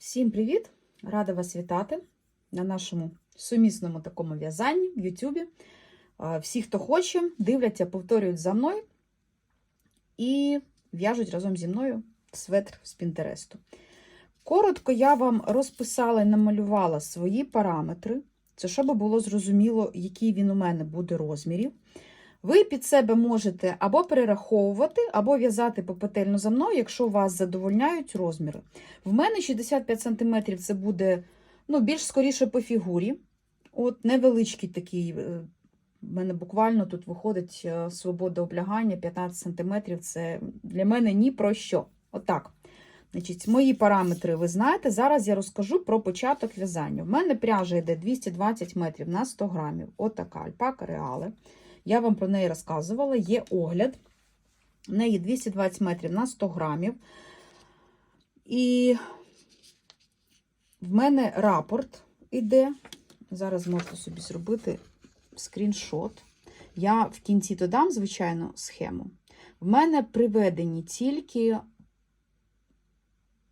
Всім привіт! Рада вас вітати на нашому сумісному такому в'язанні в Ютубі. Всі, хто хоче, дивляться, повторюють за мною і в'яжуть разом зі мною светр з Пінтересту. Коротко я вам розписала і намалювала свої параметри. Це щоб було зрозуміло, який він у мене буде розмірів. Ви під себе можете або перераховувати, або в'язати попетельно за мною, якщо вас задовольняють розміри. В мене 65 см це буде ну, більш скоріше по фігурі. От Невеличкий такий, е, в мене буквально тут виходить е, свобода облягання 15 см. Це для мене ні про що. Отак. Значить, Мої параметри ви знаєте. Зараз я розкажу про початок в'язання. В мене пряжа йде 220 метрів на 100 грамів. Отака альпака реале. Я вам про неї розказувала, є огляд. В неї 220 метрів на 100 грамів. І в мене рапорт іде. Зараз можу собі зробити скріншот. Я в кінці додам, звичайно, схему. В мене приведені тільки,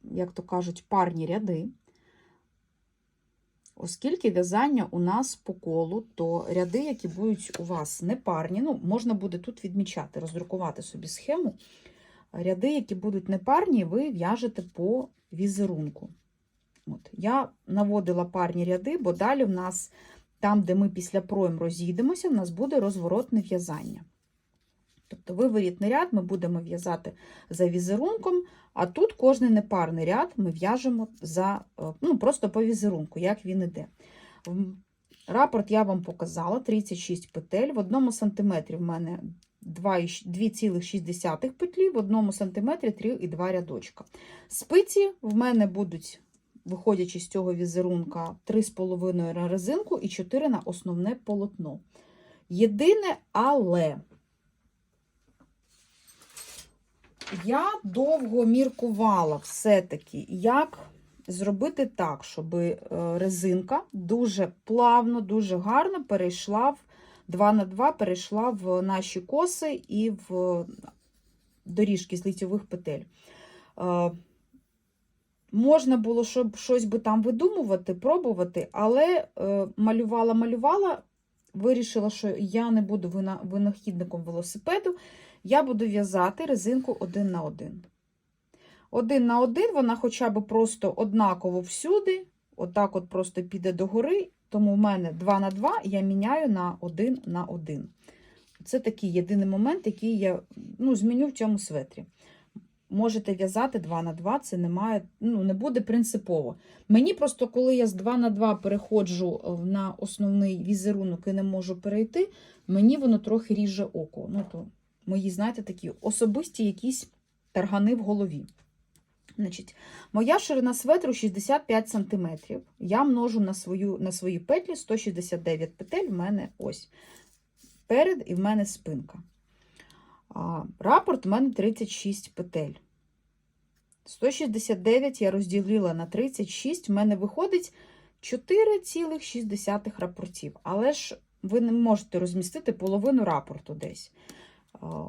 як то кажуть, парні ряди. Оскільки в'язання у нас по колу, то ряди, які будуть у вас не парні, ну, можна буде тут відмічати, роздрукувати собі схему. Ряди, які будуть не парні, ви в'яжете по візерунку. От. Я наводила парні ряди, бо далі в нас, там, де ми після пройм розійдемося, в нас буде розворотне в'язання. Тобто виворітний ряд ми будемо в'язати за візерунком, а тут кожний непарний ряд ми в'яжемо за, ну, просто по візерунку, як він іде. Рапорт я вам показала 36 петель. В одному сантиметрі в мене 2,6 петлі, в одному сантиметрі 3,2 рядочка. Спиці в мене будуть, виходячи з цього візерунка, 3,5 на резинку і 4 на основне полотно. Єдине, але. Я довго міркувала все-таки, як зробити так, щоб резинка дуже плавно, дуже гарно перейшла в 2 на 2 перейшла в наші коси і в доріжки з лицьових петель. Можна було, щоб щось би там видумувати, пробувати, але малювала-малювала, вирішила, що я не буду винахідником велосипеду я буду в'язати резинку один на один. Один на один вона хоча б просто однаково всюди, отак от просто піде догори, тому в мене 2 на 2 я міняю на 1 на 1. Це такий єдиний момент, який я ну, зміню в цьому светрі. Можете в'язати 2 на 2, це немає, ну, не буде принципово. Мені просто, коли я з 2 на 2 переходжу на основний візерунок і не можу перейти, мені воно трохи ріже око. Ну, то мої, знаєте, такі особисті якісь таргани в голові. Значить, Моя ширина светру 65 см. Я множу на свою, на свої петлі 169 петель, в мене ось перед і в мене спинка. А, Рапорт в мене 36 петель. 169 я розділила на 36, в мене виходить 4,6 рапортів. Але ж ви не можете розмістити половину рапорту десь.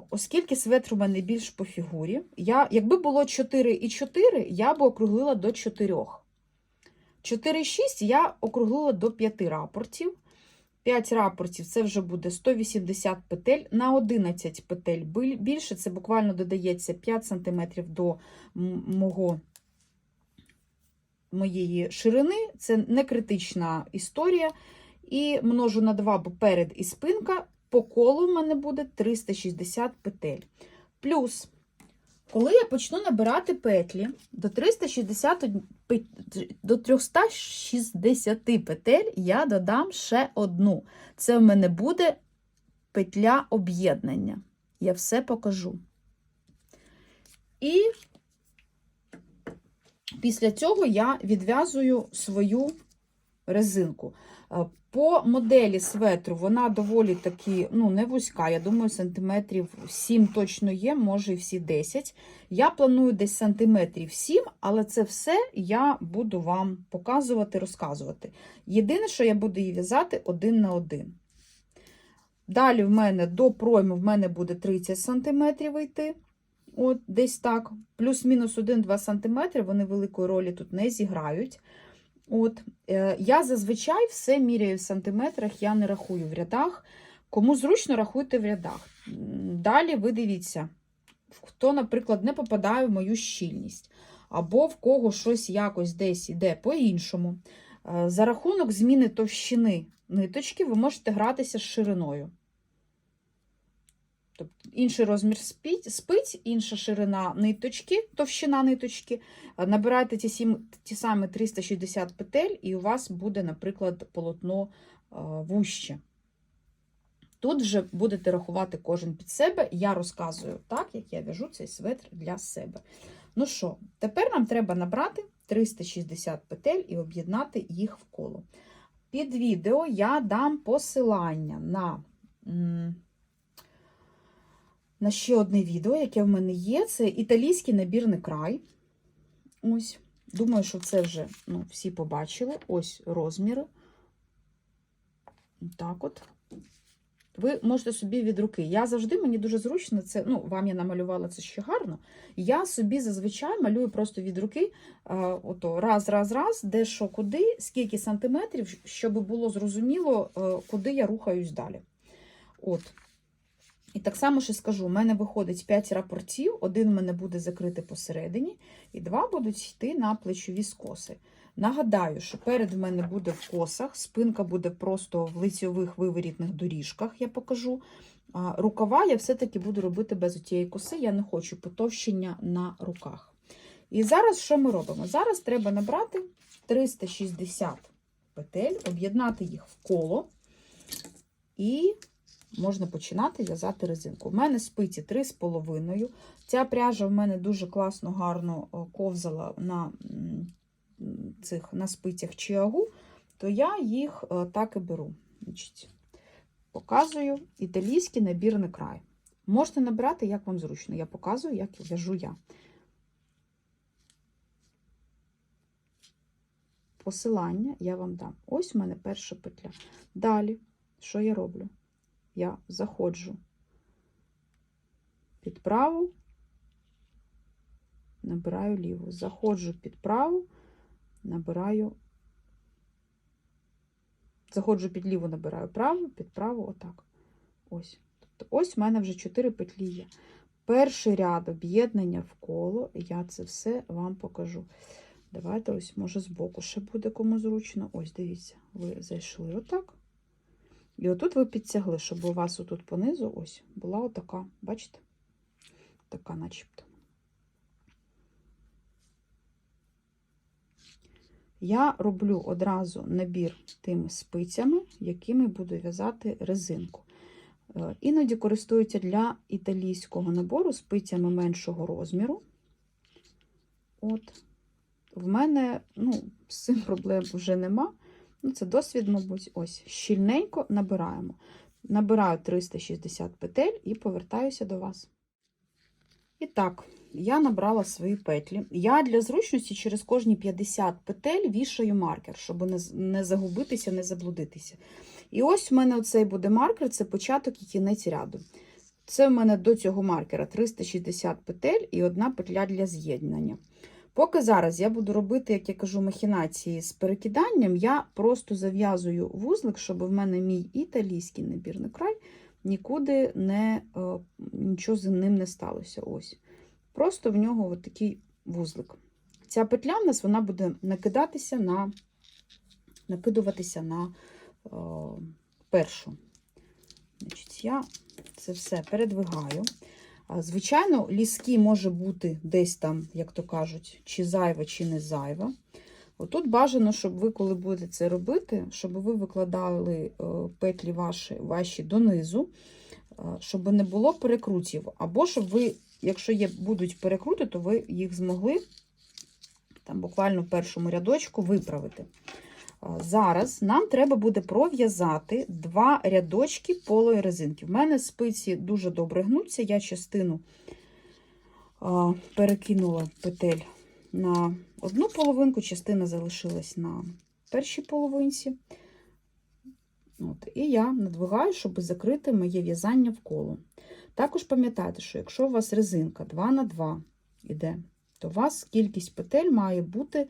Оскільки светр у мене більш по фігурі, я, якби було 4 і 4, я б округлила до 4. 4,6 я округлила до 5 рапортів. 5 рапортів це вже буде 180 петель на 11 петель. Більше це буквально додається 5 см до мого, моєї ширини. Це не критична історія. І множу на 2, бо перед і спинка. По колу в мене буде 360 петель. Плюс, коли я почну набирати петлі до 360 до 360 петель, я додам ще одну. Це в мене буде петля об'єднання. Я все покажу. І після цього я відв'язую свою резинку. По моделі светру вона доволі таки ну, не вузька, я думаю, сантиметрів 7 точно є, може і всі 10. Я планую десь сантиметрів 7, але це все я буду вам показувати, розказувати. Єдине, що я буду її в'язати один на один. Далі в мене до пройму в мене буде 30 см йти. От, десь так, плюс-мінус 1-2 см, вони великої ролі тут не зіграють. От, е, я зазвичай все міряю в сантиметрах, я не рахую в рядах. Кому зручно, рахуйте в рядах. Далі ви дивіться, хто, наприклад, не попадає в мою щільність, або в кого щось якось десь іде по-іншому. Е, За рахунок зміни товщини ниточки ви можете гратися з шириною. Тобто інший розмір спиць, інша ширина ниточки, товщина ниточки. Е, Набирайте ті, сім, ті самі 360 петель, і у вас буде, наприклад, полотно е, вуще. Тут вже будете рахувати кожен під себе. Я розказую так, як я в'яжу цей светр для себе. Ну що, тепер нам треба набрати 360 петель і об'єднати їх в коло. Під відео я дам посилання на, на ще одне відео, яке в мене є. Це італійський набірний край. Ось. Думаю, що це вже ну, всі побачили. Ось розміри. Так от. Ви можете собі від руки. Я завжди, мені дуже зручно, це, ну, вам я намалювала це ще гарно. Я собі зазвичай малюю просто від руки, а, ото, раз, раз, раз, де що, куди, скільки сантиметрів, щоб було зрозуміло, е, куди я рухаюсь далі. От. І так само ще скажу: у мене виходить 5 рапортів, один в мене буде закритий посередині, і два будуть йти на плечові скоси. Нагадаю, що перед в мене буде в косах, спинка буде просто в лицьових виворітних доріжках, я покажу. Рукава я все-таки буду робити без тієї коси, я не хочу потовщення на руках. І зараз що ми робимо? Зараз треба набрати 360 петель, об'єднати їх в коло і можна починати в'язати резинку. У мене спиці 3,5. Ця пряжа в мене дуже класно, гарно ковзала на цих на спицях чиагу, то я їх е, так і беру. Значить, показую італійський набірний край. Можете набирати, як вам зручно. Я показую, як в'яжу я. Посилання я вам дам. Ось у мене перша петля. Далі, що я роблю? Я заходжу під праву, набираю ліву, заходжу під праву, набираю, заходжу під ліву, набираю праву, під праву, отак. Ось. Тобто ось в мене вже 4 петлі є. Перший ряд об'єднання в коло, я це все вам покажу. Давайте ось, може, збоку ще буде кому зручно. Ось, дивіться, ви зайшли отак. І отут ви підтягли, щоб у вас отут понизу ось була отака, бачите? Така начебто. Я роблю одразу набір тими спицями, якими буду в'язати резинку. Е, Іноді користуються для італійського набору спицями меншого розміру. От. В мене ну, з цим проблем вже нема. Ну, це досвід, мабуть, ось щільненько набираємо. Набираю 360 петель і повертаюся до вас. І так, я набрала свої петлі. Я для зручності через кожні 50 петель вішаю маркер, щоб не, загубитися, не заблудитися. І ось в мене оцей буде маркер, це початок і кінець ряду. Це в мене до цього маркера 360 петель і одна петля для з'єднання. Поки зараз я буду робити, як я кажу, махінації з перекиданням, я просто зав'язую вузлик, щоб в мене мій італійський набірний край нікуди не, е, нічого з ним не сталося. Ось. Просто в нього от такий вузлик. Ця петля в нас вона буде накидатися на, накидуватися на е, першу. Значить, я це все передвигаю. Звичайно, ліски може бути десь там, як то кажуть, чи зайва, чи не зайва. Отут бажано, щоб ви, коли будете це робити, щоб ви викладали е, петлі ваші, ваші донизу, е, щоб не було перекрутів. Або щоб ви, якщо є, будуть перекрути, то ви їх змогли там буквально в першому рядочку виправити. А, Зараз нам треба буде пров'язати два рядочки полої резинки. В мене спиці дуже добре гнуться, я частину а, перекинула петель на одну половинку, частина залишилась на першій половинці. От, і я надвигаю, щоб закрити моє в'язання в коло. Також пам'ятайте, що якщо у вас резинка 2 на 2 іде, то у вас кількість петель має бути, е,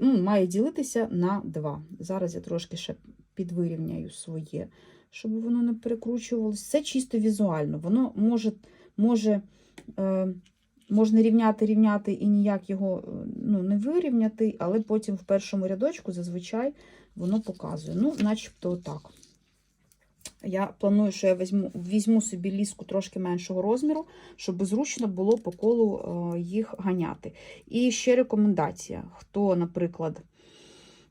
має ділитися на 2. Зараз я трошки ще підвирівняю своє, щоб воно не перекручувалося. Це чисто візуально. Воно може, може, е, можна рівняти, рівняти і ніяк його е, ну, не вирівняти, але потім в першому рядочку зазвичай воно показує. Ну, начебто отак. Я планую, що я візьму, візьму собі ліску трошки меншого розміру, щоб зручно було по колу е, їх ганяти. І ще рекомендація: хто, наприклад,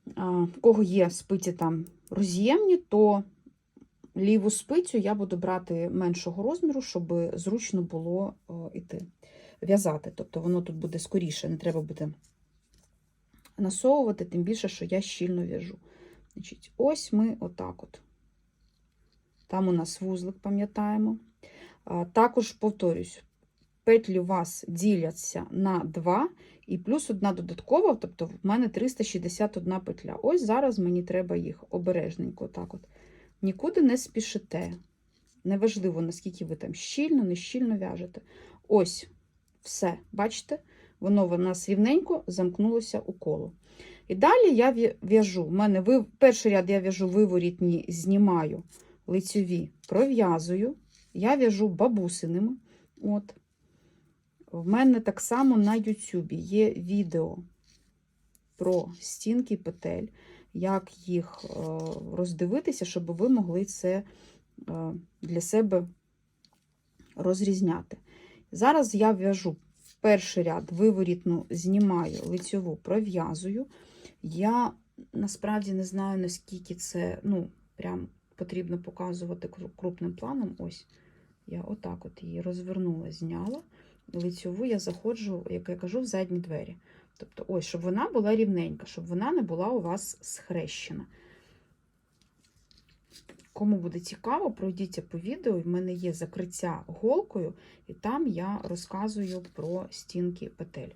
е, в кого є спиці там роз'ємні, то ліву спицю я буду брати меншого розміру, щоб зручно було е, іти, в'язати. Тобто воно тут буде скоріше, не треба буде насовувати, тим більше, що я щільно в'яжу. Значить, ось ми отак от. Там у нас вузлик, пам'ятаємо. Також повторюсь, петлі у вас діляться на 2 і плюс одна додаткова, тобто в мене 361 петля. Ось зараз мені треба їх обережненько. так от. Нікуди не спішите. Неважливо, наскільки ви там щільно, не щільно в'яжете. Ось, все, бачите? Воно в нас рівненько замкнулося у коло. І далі я в'яжу. У мене перший ряд я в'яжу виворітні, знімаю лицьові, пров'язую. Я в'яжу бабусиними. От. В мене так само на YouTube є відео про стінки петель, як їх е, роздивитися, щоб ви могли це е, для себе розрізняти. Зараз я в'яжу перший ряд, виворітну знімаю, лицьову пров'язую. Я насправді не знаю, наскільки це, ну, прям потрібно показувати крупним планом. Ось я отак от її розвернула, зняла. Лицьову я заходжу, як я кажу, в задні двері. Тобто, ось, щоб вона була рівненька, щоб вона не була у вас схрещена. Кому буде цікаво, пройдіться по відео. В мене є закриття голкою, і там я розказую про стінки петель.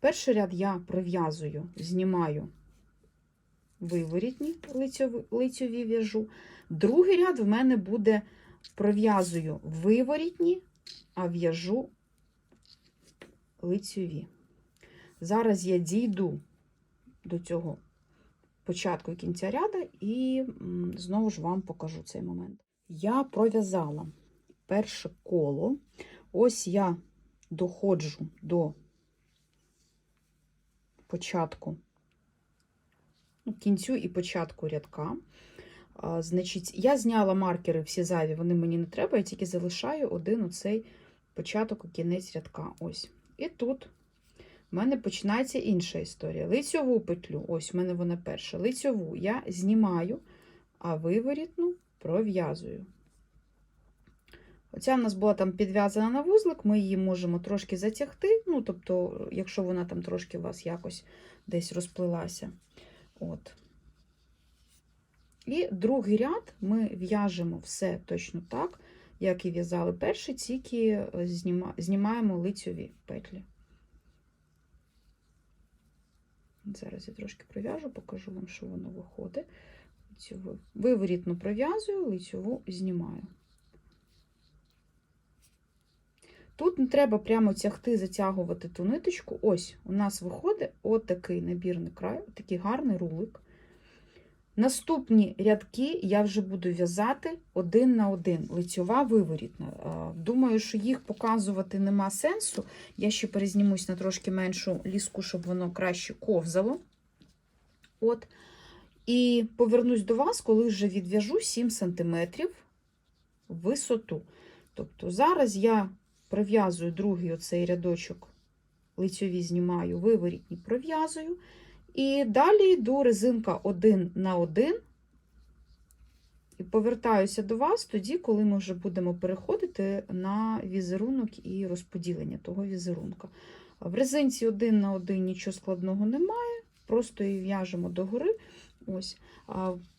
Перший ряд я пров'язую, знімаю виворітні лицьові, в'яжу. Другий ряд в мене буде пров'язую виворітні, а в'яжу лицьові. Зараз я дійду до цього початку і кінця ряда і знову ж вам покажу цей момент. Я пров'язала перше коло. Ось я доходжу до початку, кінцю і початку рядка. А, Значить, я зняла маркери всі зайві, вони мені не треба, я тільки залишаю один оцей початок і кінець рядка. Ось. І тут в мене починається інша історія. Лицьову петлю, ось в мене вона перша. Лицьову я знімаю, а виворітну пров'язую. Оця в нас була там підв'язана на вузлик, ми її можемо трошки затягти, ну, тобто, якщо вона там трошки у вас якось десь розплилася. От. І другий ряд ми в'яжемо все точно так, як і в'язали перший, тільки е, знімаємо лицьові петлі. Зараз я трошки пров'яжу, покажу вам, що воно виходить. Лицьову. Виворітну пров'язую, лицьову знімаю. Тут не треба прямо тягти, затягувати ту ниточку. Ось у нас виходить отакий набірний край, такий гарний рулик. Наступні рядки я вже буду в'язати один на один, лицьова виворітна. Думаю, що їх показувати нема сенсу. Я ще перезнімусь на трошки меншу ліску, щоб воно краще ковзало. От. І повернусь до вас, коли вже відв'яжу 7 см висоту. Тобто зараз я пров'язую другий оцей рядочок, лицьові знімаю, виворітні пров'язую. І далі йду резинка один на один. І повертаюся до вас тоді, коли ми вже будемо переходити на візерунок і розподілення того візерунка. В резинці один на один нічого складного немає, просто її в'яжемо догори. Ось.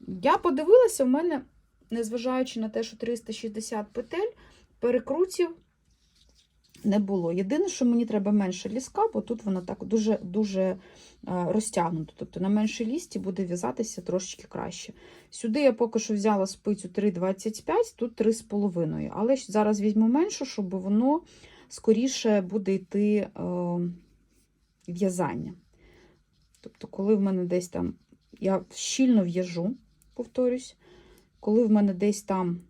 Я подивилася, в мене, незважаючи на те, що 360 петель, перекрутів не було. Єдине, що мені треба менше ліска, бо тут вона так дуже дуже е, розтягнута. Тобто на меншій лісті буде в'язатися трошечки краще. Сюди я поки що взяла спицю 3,25, тут 3,5. Але зараз візьму меншу, щоб воно скоріше буде йти е, в'язання. Тобто, коли в мене десь там, я щільно в'яжу, повторюсь, коли в мене десь там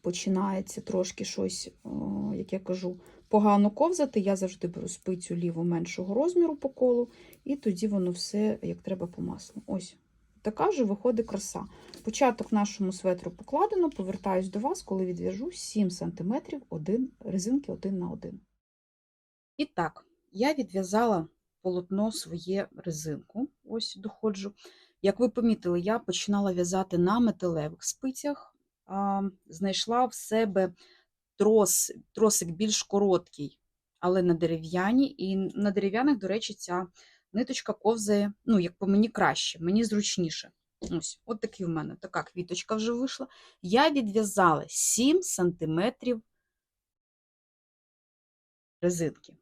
починається трошки щось, о, як я кажу, погано ковзати, я завжди беру спицю ліву меншого розміру по колу, і тоді воно все як треба по маслу. Ось. Така вже виходить краса. Початок нашому светру покладено, повертаюсь до вас, коли відв'яжу 7 см один, резинки один на один. І так, я відв'язала полотно своє резинку. Ось доходжу. Як ви помітили, я починала в'язати на металевих спицях, знайшла в себе трос, тросик більш короткий, але на дерев'яні. І на дерев'яних, до речі, ця ниточка ковзає, ну, як по мені краще, мені зручніше. Ось, от такий в мене така квіточка вже вийшла. Я відв'язала 7 см резинки.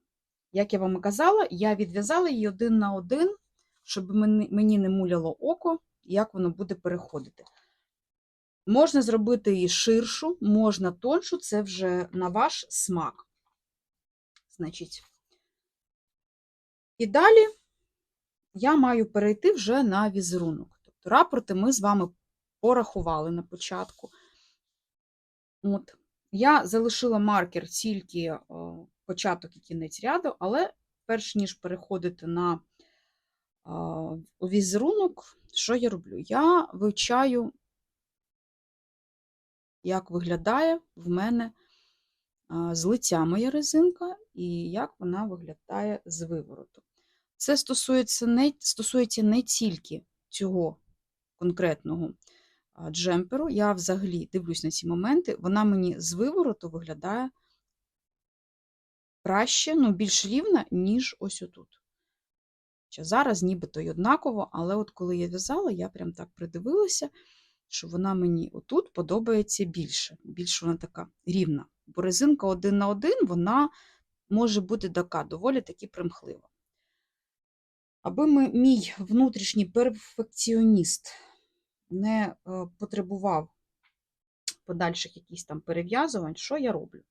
Як я вам і казала, я відв'язала її один на один, щоб мені мені не муляло око, як воно буде переходити. Можна зробити її ширшу, можна тоншу, це вже на ваш смак. Значить, і далі я маю перейти вже на візерунок. Тобто рапорти ми з вами порахували на початку. От. Я залишила маркер тільки о, початок і кінець ряду, але перш ніж переходити на о, візерунок, що я роблю? Я вивчаю, як виглядає в мене з лиця моя резинка і як вона виглядає з вивороту. Це стосується не, стосується не тільки цього конкретного джемперу. Я взагалі дивлюсь на ці моменти, вона мені з вивороту виглядає краще, ну, більш рівна, ніж ось отут. Зараз нібито й однаково, але от коли я в'язала, я прям так придивилася, що вона мені отут подобається більше. Більш вона така рівна. Бо резинка один на один, вона може бути така доволі таки примхлива. Аби ми, мій внутрішній перфекціоніст не е, потребував подальших якихось там перев'язувань, що я роблю?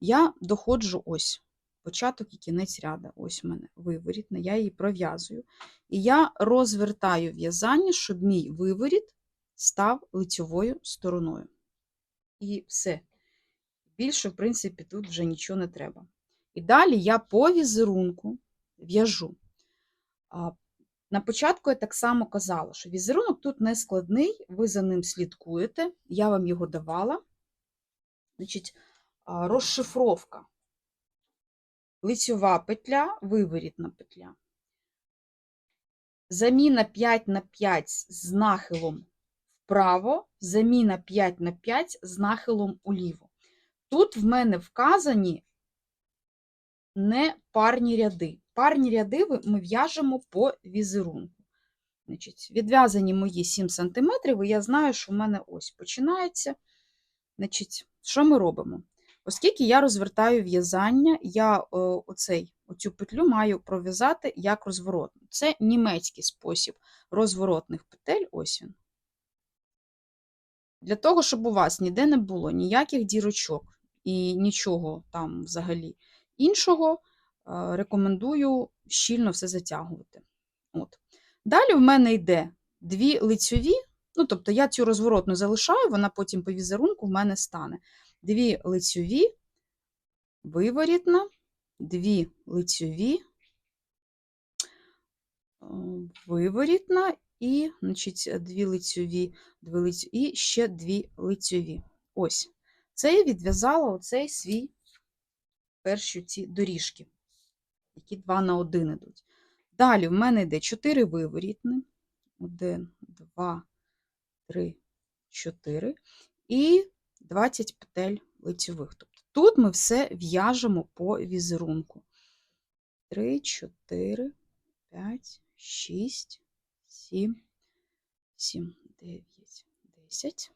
Я доходжу ось початок і кінець ряда. Ось у мене виворітна, я її пров'язую. І я розвертаю в'язання, щоб мій виворіт став лицьовою стороною. І все. Більше, в принципі, тут вже нічого не треба. І далі я по візерунку в'яжу. На початку я так само казала, що візерунок тут не складний, ви за ним слідкуєте, я вам його давала. Значить, розшифровка. Лицьова петля, виворітна петля. Заміна 5 на 5 з нахилом вправо, заміна 5 на 5 з нахилом уліво. Тут в мене вказані не парні ряди. Парні ряди ми в'яжемо по візерунку. Значить, відв'язані мої 7 см, і я знаю, що в мене ось починається. Значить, що ми робимо? Оскільки я розвертаю в'язання, я о, оцей, оцю петлю маю пров'язати як розворотну. Це німецький спосіб розворотних петель. Ось він. Для того, щоб у вас ніде не було ніяких дірочок і нічого там взагалі іншого, е, рекомендую щільно все затягувати. От. Далі в мене йде дві лицьові, ну, тобто я цю розворотну залишаю, вона потім по візерунку в мене стане. Дві лицьові, виворітна, дві лицьові, е, виворітна і значить, дві лицьові, дві лицьові, і ще дві лицьові. Ось. Це я відв'язала оцей свій перші ці доріжки, які два на один ідуть. Далі в мене йде 4 виворітни. 1, 2, 3, 4 і 20 петель лицьових. Тобто тут ми все в'яжемо по візерунку. 3, 4, 5, 6, 7, 7, 9, 10,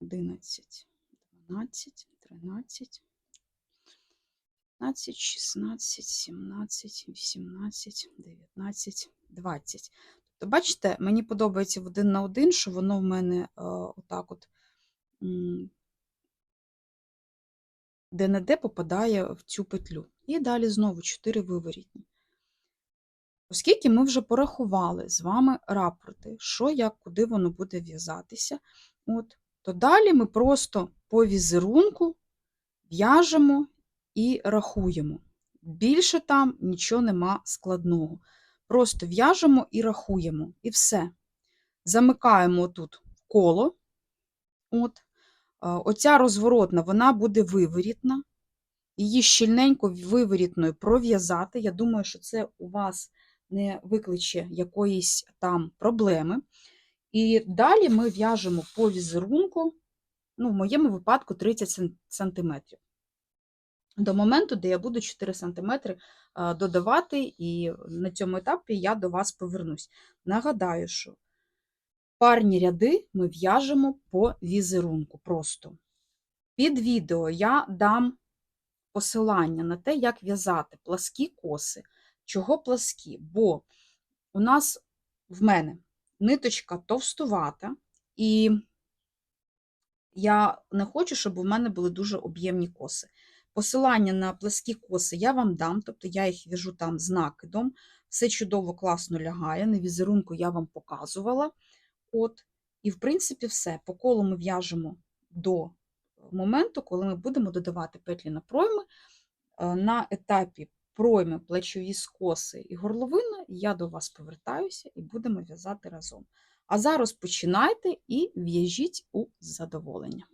11, 12, 13, 15, 16, 17, 18, 19, 20. Тобто, бачите, мені подобається в один на один, що воно в мене е, отак от де-не-де попадає в цю петлю. І далі знову 4 виворітні. Оскільки ми вже порахували з вами рапорти, що як, куди воно буде в'язатися, от, то далі ми просто по візерунку в'яжемо і рахуємо. Більше там нічого нема складного. Просто в'яжемо і рахуємо, і все. Замикаємо тут коло. От. Оця розворотна, вона буде виворітна. Її щільненько виворітною пров'язати. Я думаю, що це у вас не викличе якоїсь там проблеми. І далі ми в'яжемо по візерунку, ну, в моєму випадку 30 см. До моменту, де я буду 4 см додавати, і на цьому етапі я до вас повернусь. Нагадаю, що парні ряди ми в'яжемо по візерунку просто. Під відео я дам посилання на те, як в'язати пласкі коси. Чого пласкі? Бо у нас в мене ниточка товстувата, і я не хочу, щоб у мене були дуже об'ємні коси. Посилання на пласкі коси я вам дам, тобто я їх в'яжу там з накидом. Все чудово, класно лягає. На візерунку я вам показувала. От. І, в принципі, все. По колу ми в'яжемо до моменту, коли ми будемо додавати петлі на пройми. Е, На етапі пройми, плечові скоси і горловина, я до вас повертаюся і будемо в'язати разом. А зараз починайте і в'яжіть у задоволення.